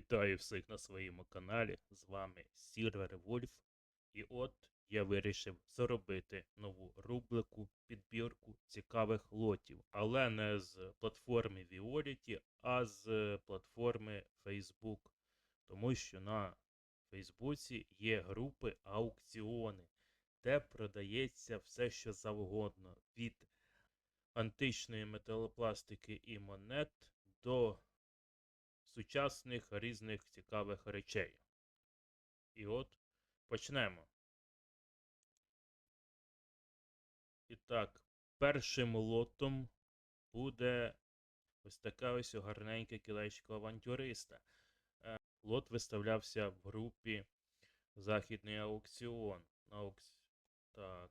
Вітаю всіх на своєму каналі. З вами Сірвер Вольф. І от я вирішив зробити нову рубрику, підбірку цікавих лотів, але не з платформи Violity, а з платформи Facebook. Тому що на Фейсбуці є групи аукціони, де продається все, що завгодно. Від античної металопластики і монет до сучасних різних цікавих речей. І от почнемо. І так, першим лотом буде ось така ось гарненька кілечко авантюриста. Е, Лот виставлявся в групі Західний аукціон. Аукці... Так.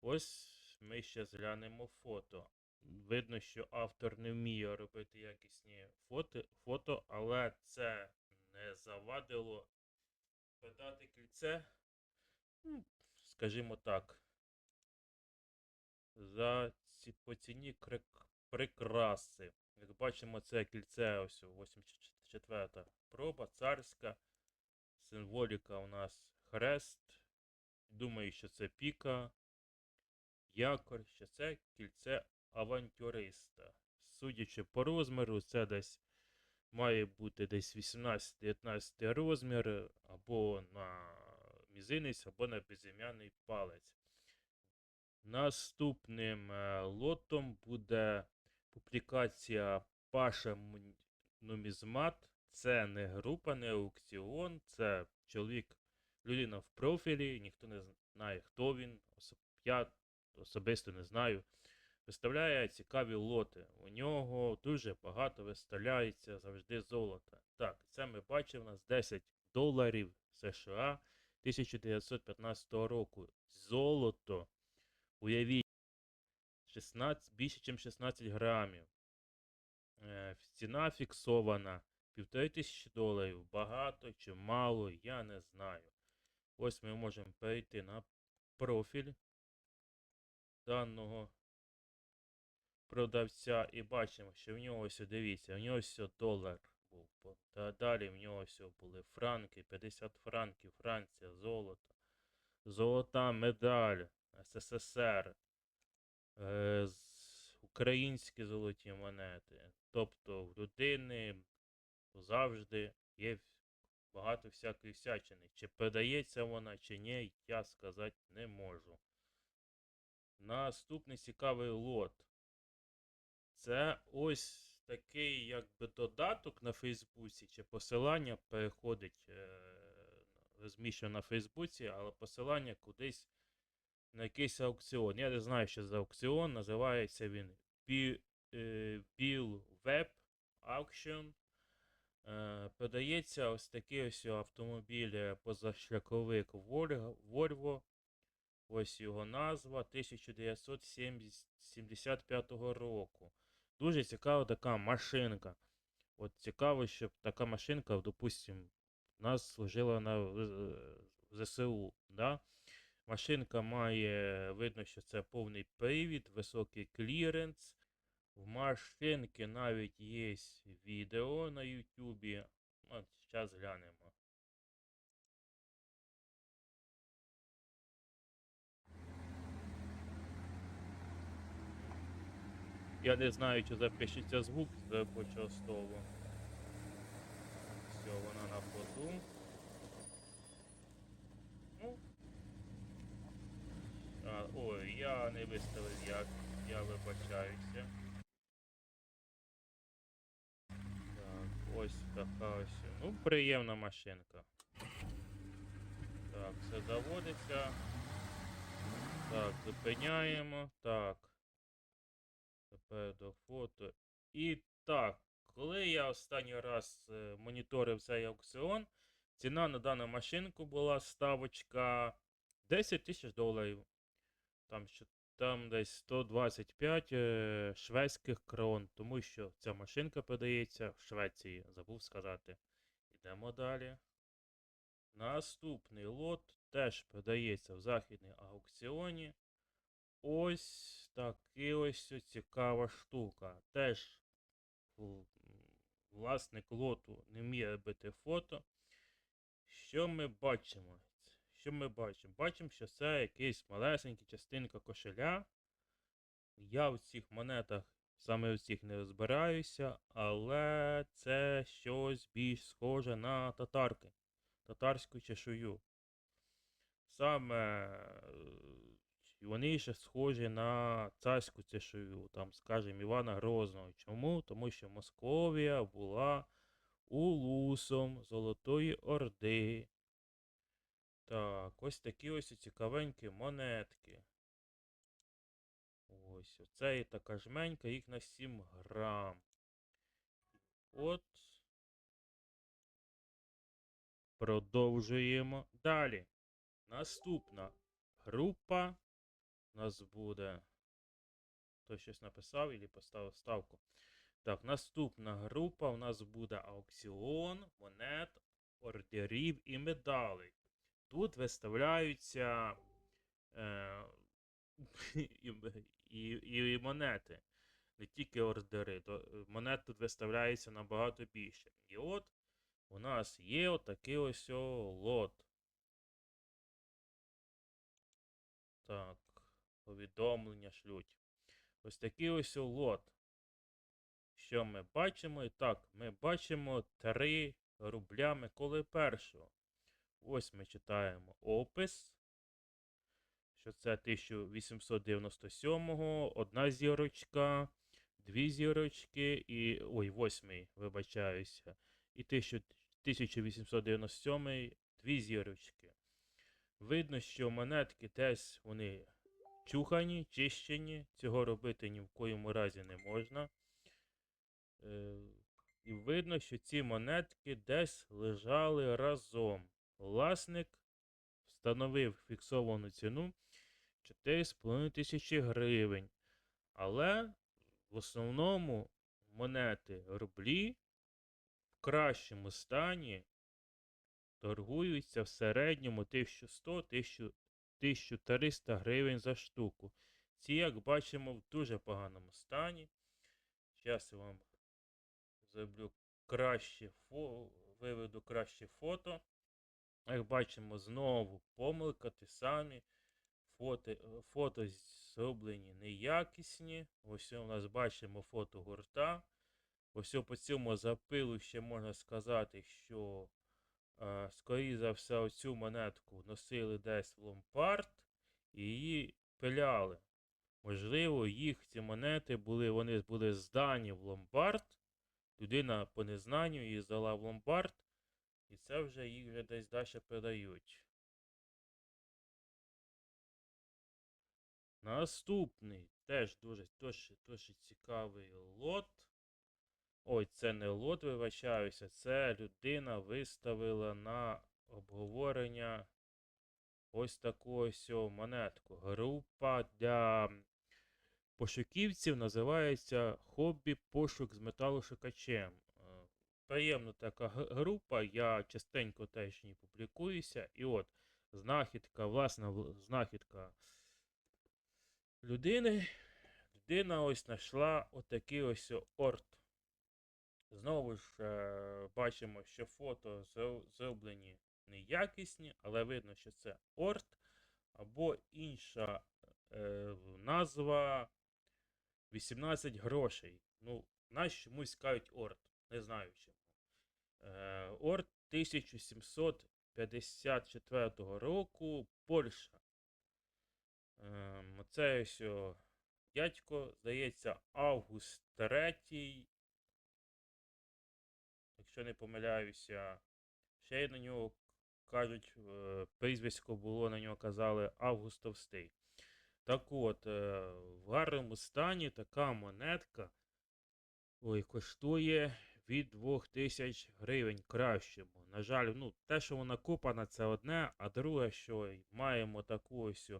Ось ми ще зглянемо фото. Видно, що автор не вміє робити якісні фото, фото але це не завадило продати кільце, ну, скажімо так, за ці по ціні прикраси. Як бачимо, це кільце ось 84 проба, царська. Символіка у нас хрест. Думаю, що це піка, якорь, що це кільце авантюриста. Судячи по розміру, це десь має бути десь 18-19 розмір, або на мізинець, або на безім'яний палець. Наступним е, лотом буде публікація Паша Нумізмат. Це не група, не аукціон, це чоловік, людина в профілі, ніхто не знає, хто він. Я особисто не знаю. Виставляє цікаві лоти. У нього дуже багато виставляється завжди золота. Так, це ми бачимо у нас 10 доларів США 1915 року. Золото. Уявіть, 16, більше, ніж 16 грамів. Е, ціна фіксована. Півтори тисячі доларів. Багато чи мало, я не знаю. Ось ми можемо перейти на профіль даного продавця і бачимо, що в нього ось дивіться, в нього ось долар був. Та далі в нього ось були франки, 50 франків, Франція, золото. Золота медаль СССР. Е, з- українські золоті монети. Тобто в людини завжди є багато всякої всячини. Чи продається вона, чи ні, я сказати не можу. Наступний цікавий лот. Це ось такий якби додаток на Фейсбуці, чи посилання переходить, е, розміщено на Фейсбуці, але посилання кудись на якийсь аукціон. Я не знаю, що за аукціон. Називається він Bi- Bill Web Auction. Подається ось такий ось автомобіль позашляховик Volvo- Volvo. Ось його назва 1975 року. Дуже цікава така машинка. От цікаво, щоб така машинка, допустим, нас служила на ЗСУ. Да? Машинка має, видно, що це повний привід, високий кліренс. В машинки навіть є відео на Ютубі. Зараз глянемо. Я не знаю, чи запишеться звук з робочого столу. Все, вона на ходу. Ну. А, ой, я не виставив як. Я вибачаюся. Так, ось така ось. Ну, приємна машинка. Так, все заводиться. Так, зупиняємо. Так. Тепер до фото. І так, коли я останній раз е, моніторив цей аукціон, ціна на дану машинку була ставочка 10 тисяч доларів. Там, що, там десь 125 е, шведських крон, тому що ця машинка продається в Швеції, забув сказати. Йдемо далі. Наступний лот теж продається в західній аукціоні. Ось такий ось цікава штука. Теж власник лоту не вміє робити фото. Що ми бачимо? Що ми бачимо? Бачимо, що це якийсь малесенький частинка кошеля. Я в цих монетах саме в цих не розбираюся, але це щось більш схоже на татарки, татарську чешую. Саме е, вони ще схожі на царську чешую, там, скажімо, Івана Грозного. Чому? Тому що Московія була улусом Золотої Орди. Так, ось такі ось цікавенькі монетки. Ось, оце і така жменька, їх на 7 грам. От. Продовжуємо далі. Наступна група у нас буде. Хто щось написав і поставив ставку. Так, наступна група у нас буде аукціон монет, ордерів і медалей. Тут виставляються е, і, і, і монети, не тільки ордери. То е, монет тут виставляється набагато більше. І от у нас є отакий ось лот. Так, повідомлення шлють. Ось такий ось лот. Що ми бачимо? І так, ми бачимо 3 рубля Миколи першого. Ось ми читаємо опис. Що це 1897-го, одна зірочка, дві зірочки і. Ой, восьмий, вибачаюся. І 1897-й дві зірочки. Видно, що монетки десь вони чухані, чищені. Цього робити ні в коєму разі не можна. Е, і видно, що ці монетки десь лежали разом. Власник встановив фіксовану ціну 4,5 тисячі гривень. Але в основному монети рублі в кращому стані торгуються в середньому 1100-1300 гривень за штуку. Ці, як бачимо, в дуже поганому стані. Зараз я вам зроблю краще фо... виведу краще фото. Як бачимо, знову помилка, ті самі. Фото, фото зроблені неякісні. Ось у нас бачимо фото гурта. Ось по цьому запилу ще можна сказати, що, е, скоріше за все, оцю монетку носили десь в ломпард і її пиляли. Можливо, їх ці монети були, вони були здані в ломбард. Людина по незнанню її здала в ломбард. І це вже їх вже десь далі передають. Наступний теж дуже, дуже, дуже цікавий лот. Ой, це не лот, вибачаюся, це людина виставила на обговорення ось таку ось монетку. Група для пошуківців називається Хобі пошук з металошукачем. Е, Приємна така група, я частенько теж ній публікуюся. І от знахідка, власна знахідка людини. Людина ось знайшла отакий ось орт. Знову ж е, бачимо, що фото зроблені неякісні, але видно, що це орт або інша е, назва 18 грошей. Ну, нас чомусь кажуть орт. Не знаю чому. Е, орт 1754 року Польща. Ем, Оце ось дядько, здається, Август III. Якщо не помиляюся, ще на нього кажуть, е, прізвисько було, на нього казали Август Товстий. Так от, е, в гарному стані така монетка ой, коштує від 2000 гривень кращому. На жаль, ну, те, що вона купана, це одне, а друге, що маємо таку ось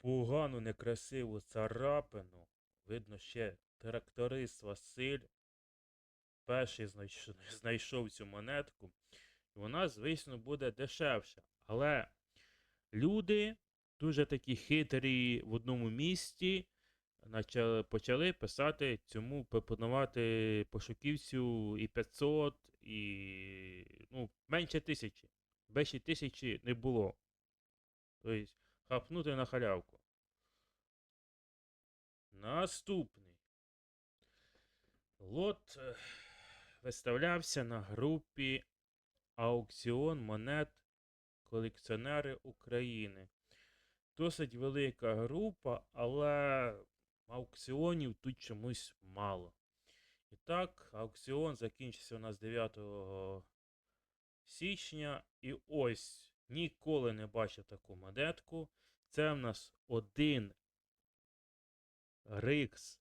погану, некрасиву царапину. Видно, ще тракторист Василь перший знайшов, цю монетку. І вона, звісно, буде дешевша. Але люди дуже такі хитрі в одному місті почали писати цьому пропонувати пошуківцю і 500, і ну, менше тисячі. Більше тисячі не було. Тобто, хапнути на халявку. Наступний. Лот е, виставлявся на групі Аукціон монет колекціонери України. Досить велика група, але аукціонів тут чомусь мало. І так, аукціон закінчився у нас 9 січня. І ось ніколи не бачив таку монетку. Це в нас один Рикс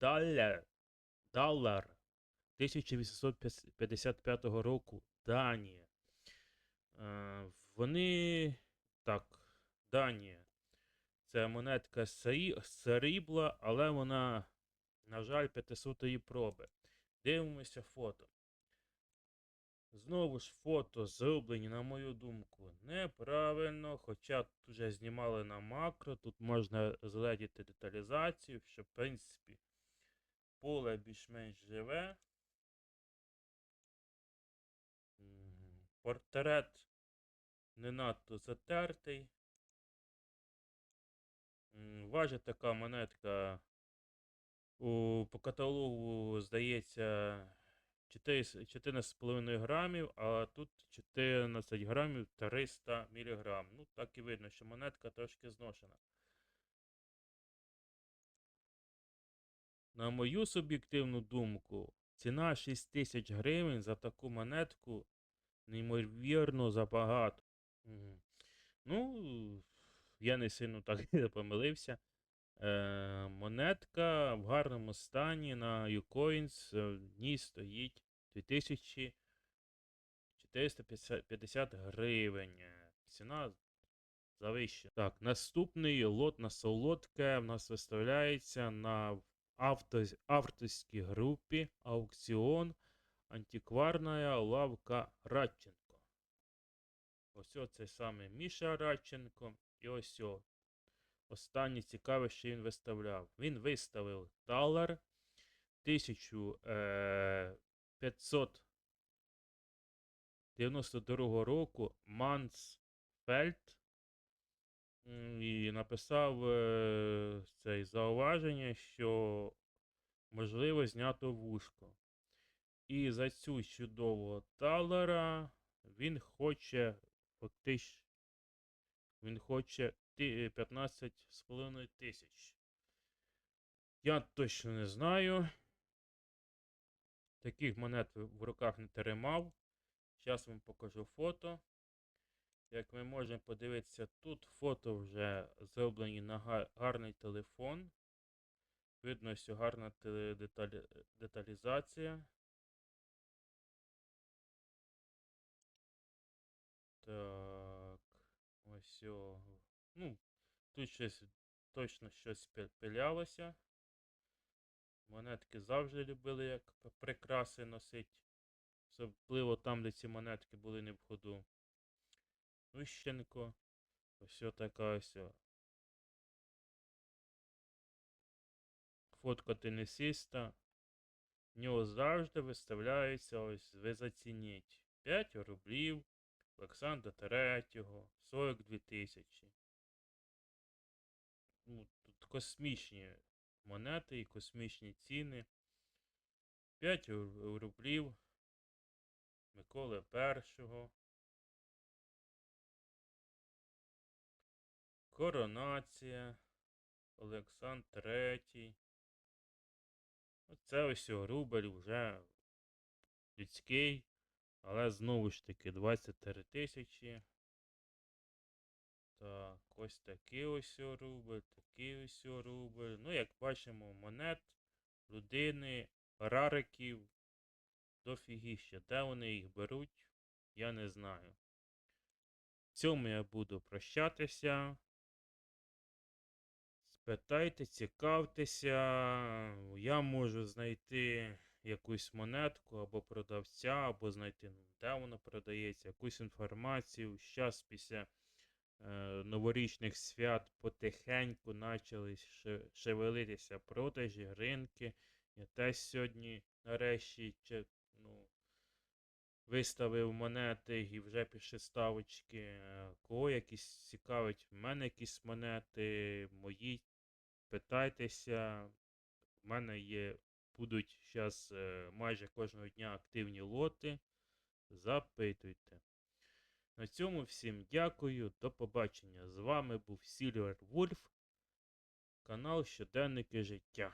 Даллер, Даллар 1855 року Данія. Е, Вони так, Данія. Це монетка срі- срібла, але вона, на жаль, 500-ї проби. Дивимося фото. Знову ж фото зроблені, на мою думку, неправильно. Хоча тут вже знімали на макро, тут можна згледіти деталізацію, що, в принципі, поле більш-менш живе. Портрет не надто затертий. Важить така монетка. У, по каталогу, здається, 14,5 грамів, а тут 14 грамів 300 міліграм. Ну, так і видно, що монетка трошки зношена. На мою суб'єктивну думку, ціна 6 тисяч гривень за таку монетку неймовірно забагато. Мгм. Ну, я не сильно так помилився. Е, монетка в гарному стані на Ucoins е, в ній стоїть 2450 гривень. Ціна завищена. Так, наступний лот на солодке в нас виставляється на авто, авторській групі аукціон антикварна лавка Радченко. Ось цей саме Міша Радченко. І ось останнє цікаве, що він виставляв. Він виставив талер е, 1592 року Мансфельд. І написав е, цей зауваження, що можливо знято вушко. І за цю чудового талера він хоче фактично. Він хоче 15,5 тисяч. Я точно не знаю. Таких монет в в руках не тримав. Зараз вам покажу фото. Як ми можемо подивитися, тут фото вже зроблені на гарний телефон. Видно, що гарна деталі- деталізація. Так. Ось. Ну, тут щось точно щось пилялося. Монетки завжди любили як прикраси носити. Особливо там, де ці монетки були не в ходу. Ющенко. Ось така ось. Фотка тенісиста. В нього завжди виставляється ось, ви зацініть. 5 рублів. Олександра Третього, 42 тисячі. Ну, тут космічні монети і космічні ціни. 5 рублів Миколи Першого. Коронація. Олександр Третій. Оце ось рубль вже людський. Але знову ж таки 23 тисячі. Так, ось такий ось рубль, такий ось рубль. Ну, як бачимо, монет, людини, рариків дофігіще. Де вони їх беруть, я не знаю. В цьому я буду прощатися. Спитайте, цікавтеся. Я можу знайти якусь монетку або продавця, або знайти, ну, де воно продається, якусь інформацію. Щас після е, новорічних свят потихеньку почали шевелитися продажі, ринки. Я теж сьогодні нарешті че- ну, виставив монети і вже пішли ставочки. Е, Кого якісь цікавить, в мене якісь монети, мої, питайтеся. В мене є, будуть зараз майже кожного дня активні лоти. Запитуйте. На цьому всім дякую. До побачення. З вами був Сільвер Вульф, канал Щоденники життя.